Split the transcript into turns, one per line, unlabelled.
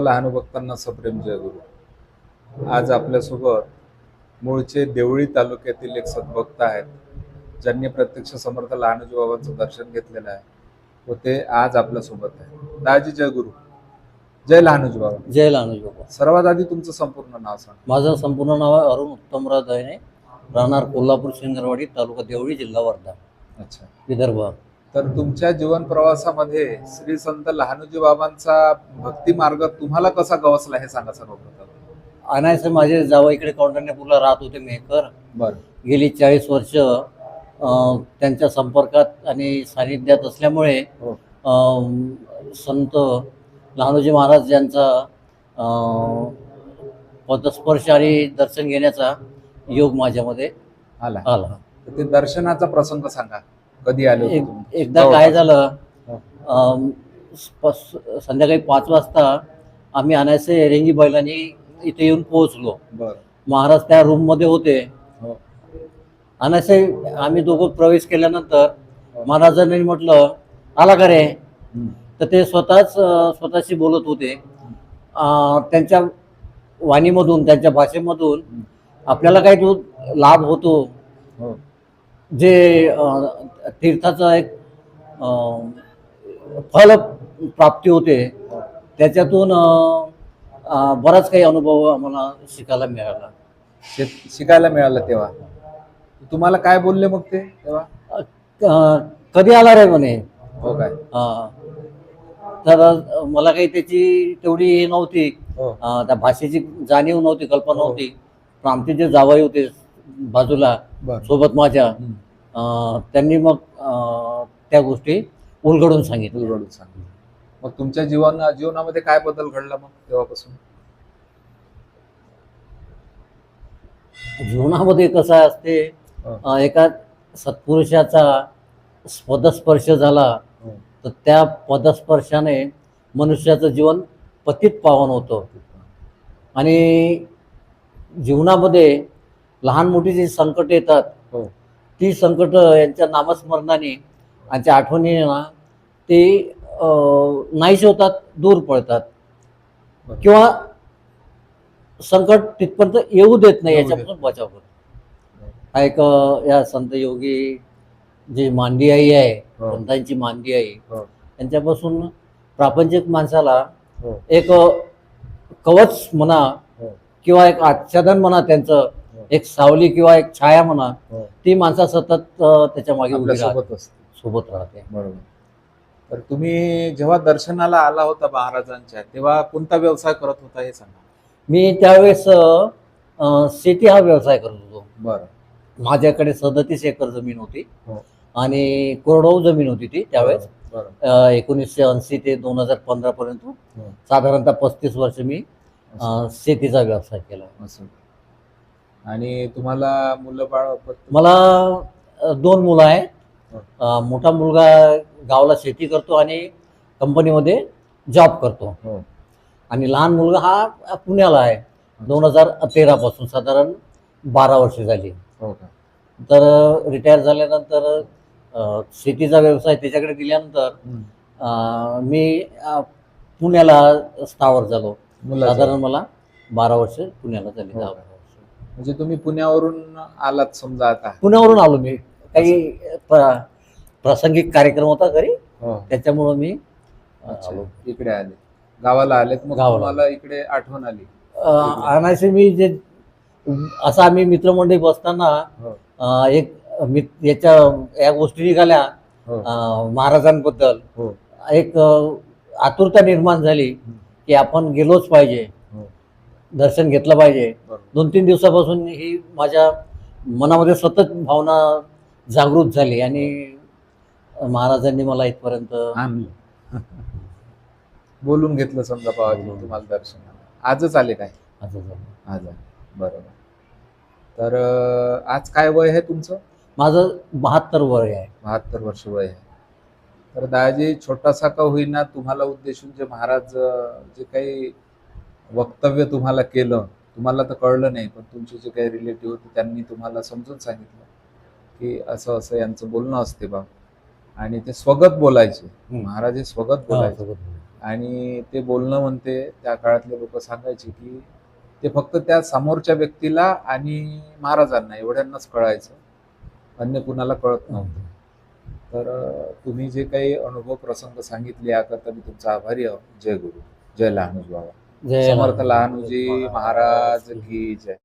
लहान भक्तांना सप्रेम जय गुरु. आज आपल्यासोबत मूळचे देवळी तालुक्यातील एक सद्भक्त आहेत ज्यांनी प्रत्यक्ष समर्थ लहानजी बाबांचं दर्शन घेतलेलं आहे. व ते आज आपल्यासोबत आहे दाजी जय गुरु. जय लहानजी बाबा.
जय लहानजी बाबा.
सर्वात आधी तुमचं संपूर्ण नाव सांग.
माझं संपूर्ण नाव आहे अरुण उत्तमराव दयने राहणार कोल्हापूर शिंगरवाडी तालुका देवळी जिल्हा वर्धा.
अच्छा.
विदर्भ.
तर तुमच्या जीवन प्रवासामध्ये श्री संत लहानोजी बाबांचा भक्ती मार्ग तुम्हाला कसा गवसला हे सांगा सर्वप्रथम.
अनायसे माझे जावं इकडे कौंडण्यपूरला राहत होते मेहकर.
बरं.
गेली चाळीस वर्ष त्यांच्या संपर्कात आणि सानिध्यात असल्यामुळे
हो.
संत लहानोजी महाराज यांचा पदस्पर्श आणि दर्शन घेण्याचा योग माझ्यामध्ये
आला.
आला.
ते दर्शनाचा प्रसंग सांगा. कधी आले होते
एक? एकदा. काय झालं
हो.
संध्याकाळी पाच वाजता आम्ही अनायसे रेंगी बैलांनी इथे येऊन पोहोचलो. महाराज त्या रूममध्ये होते.
हो.
अनायसे आम्ही दोघं प्रवेश केल्यानंतर महाराजांनी म्हटलं आला का रे. तर ते स्वतःच स्वतःशी बोलत होते. त्यांच्या वाणीमधून त्यांच्या भाषेमधून आपल्याला काही तो लाभ होतो.
हो.
जे तीर्थाचा एक फल प्राप्ती होते त्याच्यातून बराच काही अनुभव आम्हाला शिकायला मिळाला.
ते शिकायला मिळालं तेव्हा. तुम्हाला काय बोलले मग ते तेव्हा?
कधी आला रे म्हणे?
हो काय.
तर मला काही त्याची तेवढी हे नव्हती.
हो.
अं, त्या भाषेची जाणीव नव्हती कल्पना
हो.
नव्हती. पण आमचे जे जावई होते. बाजूला
बरं
सोबत माझ्या. अं, त्यांनी मग अं, त्या गोष्टी उलगडून सांगितल्या
उलगडून सांगितलं मग तुमच्या जीवन जीवनामध्ये काय बदल घडला मग तेव्हापासून
जीवनामध्ये कसं असते
हो.
अं, एका सत्पुरुषाचा पदस्पर्श झाला
हो.
तर त्या पदस्पर्शाने मनुष्याचं जीवन पतित पावन होतं आणि जीवनामध्ये लहान मोठी जी संकट येतात
हो
ती संकट यांच्या नामस्मरणाने यांच्या आठवणीने ना ते नाहीसे होतात दूर पडतात
बरं.
किंवा संकट तिथपर्यंत येऊ देत नाही याच्यापासून बचाव करतो हा एक या संत योगी जी मांडी आई आहे
हो.
संतांची मांडी आई
हो
त्यांच्यापासून प्रापंचिक माणसाला एक कवच म्हणा किंवा एक आच्छादन म्हणा त्यांचं. एक सावली किंवा एक छाया म्हणा
हो.
ती माणसा सतत अं, त्याच्यामागे उभी
आपल्या
राहते.
सोबत असते
सोबत राहते.
बरोबर. तर तुम्ही जेव्हा दर्शनाला आला होता महाराजांच्या तेव्हा कोणता व्यवसाय करत होता हे सांगा.
मी त्यावेळेस अं, अं, शेती हा व्यवसाय करत होतो.
बरं.
माझ्याकडे सदतीस एकर जमीन होती
हो.
आणि कोरडवाहू जमीन होती ती त्यावेळेस.
बरं
अं, एकोणीसशे ऐंशी ते दोन हजार पंधरा पर्यंत.
हो.
साधारणतः पस्तीस वर्ष मी. अं, शेतीचा व्यवसाय केला.
असं. आणि तुम्हाला मुलं बाळ
मला अं, दोन मुलं आहेत. अं, मोठा मुलगा गावाला शेती करतो आणि कंपनीमध्ये जॉब करतो.
हो.
आणि लहान मुलगा हा पुण्याला आहे. दोन हजार तेरा पासून साधारण बारा वर्ष झाली.
हो का?
तर रिटायर झाल्यानंतर अं, शेतीचा व्यवसाय त्याच्याकडे दिल्यानंतर
हम्म.
अं, मी अं, पुण्याला स्थावर झालो.
मुलाचं.
साधारण मला बारा वर्ष पुण्याला झाली
हो. म्हणजे तुम्ही पुण्यावरून आलात समजा आता.
पुण्यावरून आलो मी. काही प्र- प्रासंगिक कार्यक्रम होता घरी.
हो.
त्याच्यामुळं मी आलो.
इकडे आले. गावाला आलेत मग
गावाला.
तुम्हाला इकडे आठवण आली.
अं, आणायचे मी जे असं आम्ही मित्रमंडळी बसताना
हो.
अं, एक मित- याच्या या गोष्टी निघाल्या
हो.
अं, महाराजांबद्दल.
हो.
एक अं, आतुरता निर्माण झाली की आपण गेलोच पाहिजे. दर्शन घेतलं पाहिजे. दोन तीन दिवसापासून ही माझ्या मनामध्ये सतत भावना जागृत झाली आणि महाराजांनी मला इथपर्यंत
बोलून घेतलं समजा बाबाजी तुम्हाला दर्शनाला आजच आले काय. आज आले. बरोबर. तर आज काय वय आहे तुमचं?
माझं बहात्तर वय आहे.
बहात्तर वर्ष वय आहे. तर दादाजी छोटासा का होईना तुम्हाला उद्देशून जे महाराज जे काही वक्तव्य तुम्हाला केलं तुम्हाला तर कळलं नाही पण तुमचे जे काही रिलेटिव्ह होते त्यांनी तुम्हाला समजून सांगितलं की असं असं यांचं बोलणं असते बा. आणि ते स्वगत बोलायचे. महाराज हे स्वगत बोलायचे. आणि ते बोलणं म्हणते त्या काळातले लोक सांगायचे की ते फक्त त्या समोरच्या व्यक्तीला आणि महाराजांना एवढ्यांनाच कळायचं. अन्य कुणाला कळत नव्हतं. तर तुम्ही जे काही अनुभव प्रसंग सांगितले याकरता मी तुमचा आभारी आहो जय गुरु. जय लहानूजी बाबा. समर्थ लहानूजी महाराज की जय.